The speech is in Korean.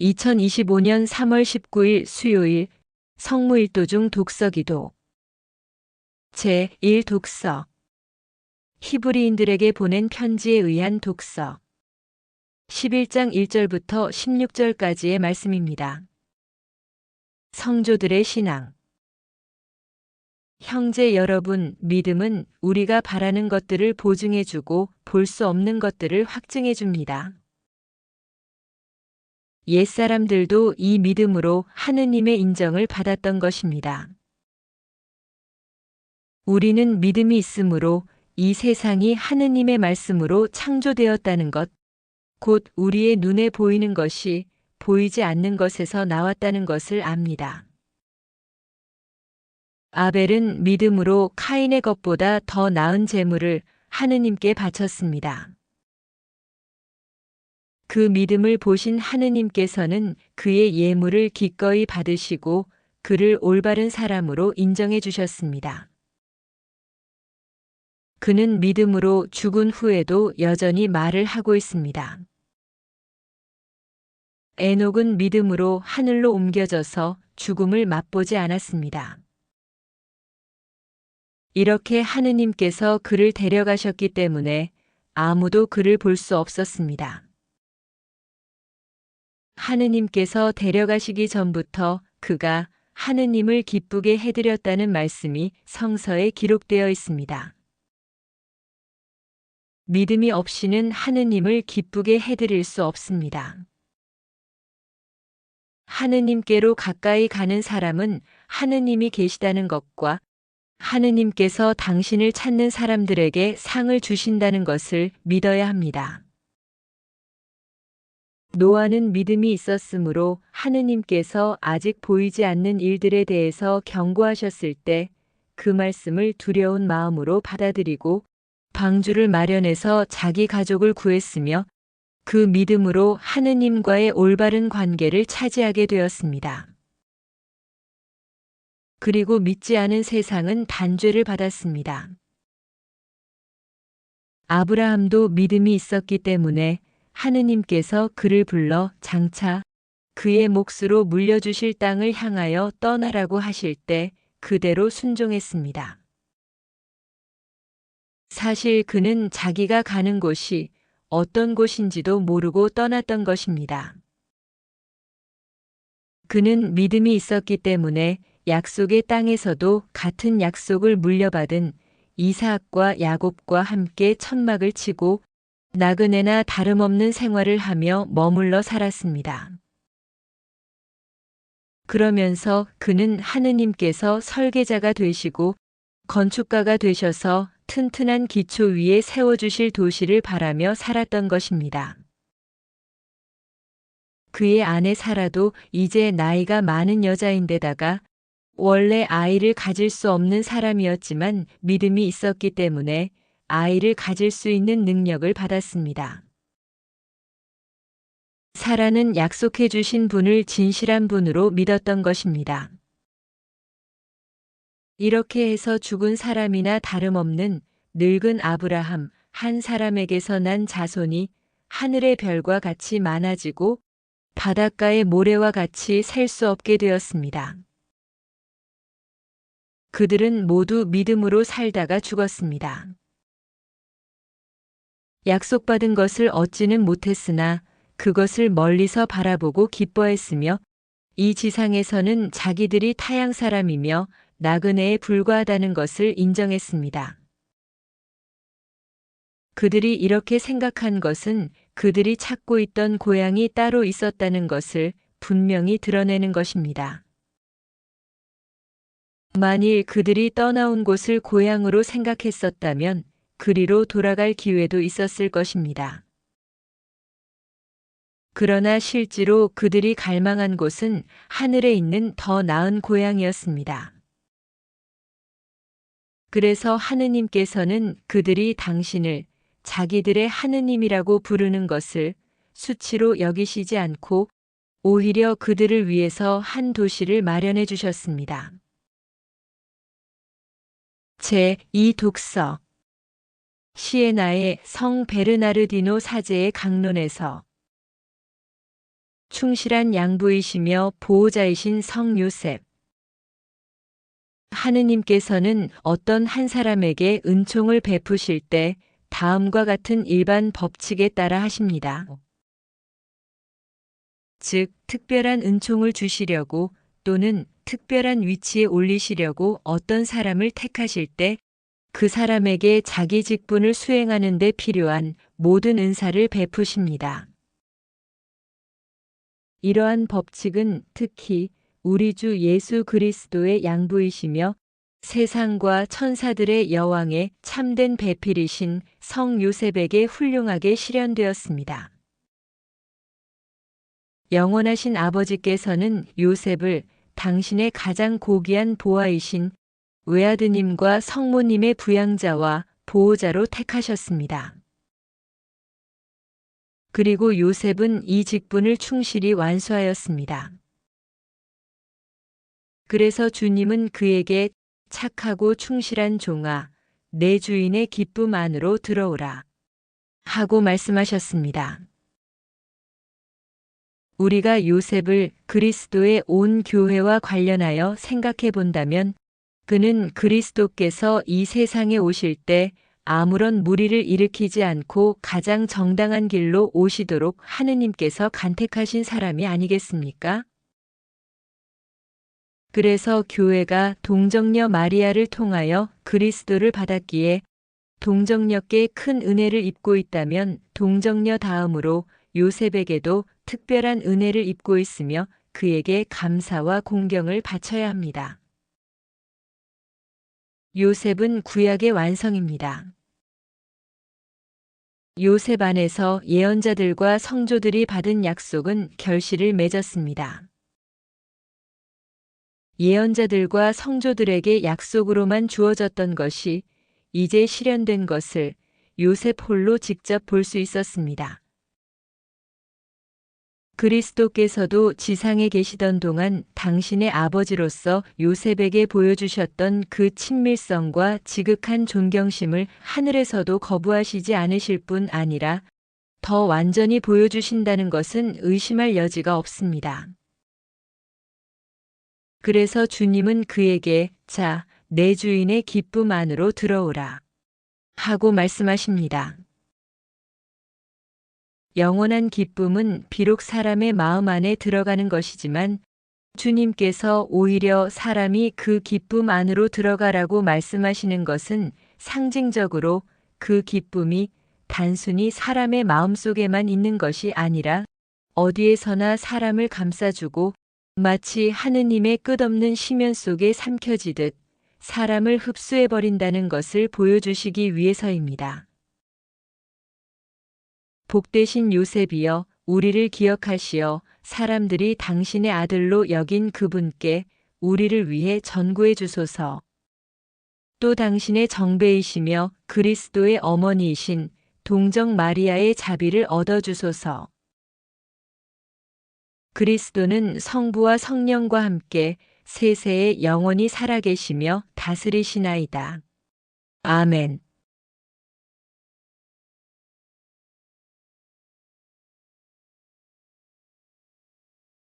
2025년 3월 19일 수요일 성무일도 중 독서기도 제1 독서 히브리인들에게 보낸 편지에 의한 독서 11장 1절부터 16절까지의 말씀입니다. 성조들의 신앙 형제 여러분, 믿음은 우리가 바라는 것들을 보증해주고 볼 수 없는 것들을 확증해줍니다. 옛사람들도 이 믿음으로 하느님의 인정을 받았던 것입니다. 우리는 믿음이 있으므로 이 세상이 하느님의 말씀으로 창조되었다는 것, 곧 우리의 눈에 보이는 것이 보이지 않는 것에서 나왔다는 것을 압니다. 아벨은 믿음으로 카인의 것보다 더 나은 재물을 하느님께 바쳤습니다. 그 믿음을 보신 하느님께서는 그의 예물을 기꺼이 받으시고 그를 올바른 사람으로 인정해 주셨습니다. 그는 믿음으로 죽은 후에도 여전히 말을 하고 있습니다. 에녹은 믿음으로 하늘로 옮겨져서 죽음을 맛보지 않았습니다. 이렇게 하느님께서 그를 데려가셨기 때문에 아무도 그를 볼 수 없었습니다. 하느님께서 데려가시기 전부터 그가 하느님을 기쁘게 해드렸다는 말씀이 성서에 기록되어 있습니다. 믿음이 없이는 하느님을 기쁘게 해드릴 수 없습니다. 하느님께로 가까이 가는 사람은 하느님이 계시다는 것과 하느님께서 당신을 찾는 사람들에게 상을 주신다는 것을 믿어야 합니다. 노아는 믿음이 있었으므로 하느님께서 아직 보이지 않는 일들에 대해서 경고하셨을 때 그 말씀을 두려운 마음으로 받아들이고 방주를 마련해서 자기 가족을 구했으며 그 믿음으로 하느님과의 올바른 관계를 차지하게 되었습니다. 그리고 믿지 않은 세상은 단죄를 받았습니다. 아브라함도 믿음이 있었기 때문에 하느님께서 그를 불러 장차 그의 몫으로 물려주실 땅을 향하여 떠나라고 하실 때 그대로 순종했습니다. 사실 그는 자기가 가는 곳이 어떤 곳인지도 모르고 떠났던 것입니다. 그는 믿음이 있었기 때문에 약속의 땅에서도 같은 약속을 물려받은 이사학과 야곱과 함께 천막을 치고 나그네나 다름없는 생활을 하며 머물러 살았습니다. 그러면서 그는 하느님께서 설계자가 되시고 건축가가 되셔서 튼튼한 기초 위에 세워주실 도시를 바라며 살았던 것입니다. 그의 아내 사라도 이제 나이가 많은 여자인데다가 원래 아이를 가질 수 없는 사람이었지만 믿음이 있었기 때문에 아이를 가질 수 있는 능력을 받았습니다. 사라는 약속해 주신 분을 진실한 분으로 믿었던 것입니다. 이렇게 해서 죽은 사람이나 다름없는 늙은 아브라함 한 사람에게서 난 자손이 하늘의 별과 같이 많아지고 바닷가의 모래와 같이 셀수 없게 되었습니다. 그들은 모두 믿음으로 살다가 죽었습니다. 약속받은 것을 얻지는 못했으나 그것을 멀리서 바라보고 기뻐했으며 이 지상에서는 자기들이 타양 사람이며 나그네에 불과하다는 것을 인정했습니다. 그들이 이렇게 생각한 것은 그들이 찾고 있던 고향이 따로 있었다는 것을 분명히 드러내는 것입니다. 만일 그들이 떠나온 곳을 고향으로 생각했었다면 그리로 돌아갈 기회도 있었을 것입니다. 그러나 실제로 그들이 갈망한 곳은 하늘에 있는 더 나은 고향이었습니다. 그래서 하느님께서는 그들이 당신을 자기들의 하느님이라고 부르는 것을 수치로 여기시지 않고 오히려 그들을 위해서 한 도시를 마련해 주셨습니다. 제2 독서 시에나의 성 베르나르디노 사제의 강론에서 충실한 양부이시며 보호자이신 성 요셉. 하느님께서는 어떤 한 사람에게 은총을 베푸실 때 다음과 같은 일반 법칙에 따라 하십니다. 즉, 특별한 은총을 주시려고 또는 특별한 위치에 올리시려고 어떤 사람을 택하실 때 그 사람에게 자기 직분을 수행하는 데 필요한 모든 은사를 베푸십니다. 이러한 법칙은 특히 우리 주 예수 그리스도의 양부이시며 세상과 천사들의 여왕의 참된 배필이신 성 요셉에게 훌륭하게 실현되었습니다. 영원하신 아버지께서는 요셉을 당신의 가장 고귀한 보아이신 외아드님과 성모님의 부양자와 보호자로 택하셨습니다. 그리고 요셉은 이 직분을 충실히 완수하였습니다. 그래서 주님은 그에게 착하고 충실한 종아, 내 주인의 기쁨 안으로 들어오라. 하고 말씀하셨습니다. 우리가 요셉을 그리스도의 온 교회와 관련하여 생각해 본다면 그는 그리스도께서 이 세상에 오실 때 아무런 무리를 일으키지 않고 가장 정당한 길로 오시도록 하느님께서 간택하신 사람이 아니겠습니까? 그래서 교회가 동정녀 마리아를 통하여 그리스도를 받았기에 동정녀께 큰 은혜를 입고 있다면 동정녀 다음으로 요셉에게도 특별한 은혜를 입고 있으며 그에게 감사와 공경을 바쳐야 합니다. 요셉은 구약의 완성입니다. 요셉 안에서 예언자들과 성조들이 받은 약속은 결실을 맺었습니다. 예언자들과 성조들에게 약속으로만 주어졌던 것이 이제 실현된 것을 요셉 홀로 직접 볼 수 있었습니다. 그리스도께서도 지상에 계시던 동안 당신의 아버지로서 요셉에게 보여주셨던 그 친밀성과 지극한 존경심을 하늘에서도 거부하시지 않으실 뿐 아니라 더 완전히 보여주신다는 것은 의심할 여지가 없습니다. 그래서 주님은 그에게 자, 내 주인의 기쁨 안으로 들어오라. 하고 말씀하십니다. 영원한 기쁨은 비록 사람의 마음 안에 들어가는 것이지만 주님께서 오히려 사람이 그 기쁨 안으로 들어가라고 말씀하시는 것은 상징적으로 그 기쁨이 단순히 사람의 마음 속에만 있는 것이 아니라 어디에서나 사람을 감싸주고 마치 하느님의 끝없는 심연 속에 삼켜지듯 사람을 흡수해버린다는 것을 보여주시기 위해서입니다. 복되신 요셉이여 우리를 기억하시어 사람들이 당신의 아들로 여긴 그분께 우리를 위해 전구해 주소서. 또 당신의 정배이시며 그리스도의 어머니이신 동정 마리아의 자비를 얻어 주소서. 그리스도는 성부와 성령과 함께 세세에 영원히 살아계시며 다스리시나이다. 아멘.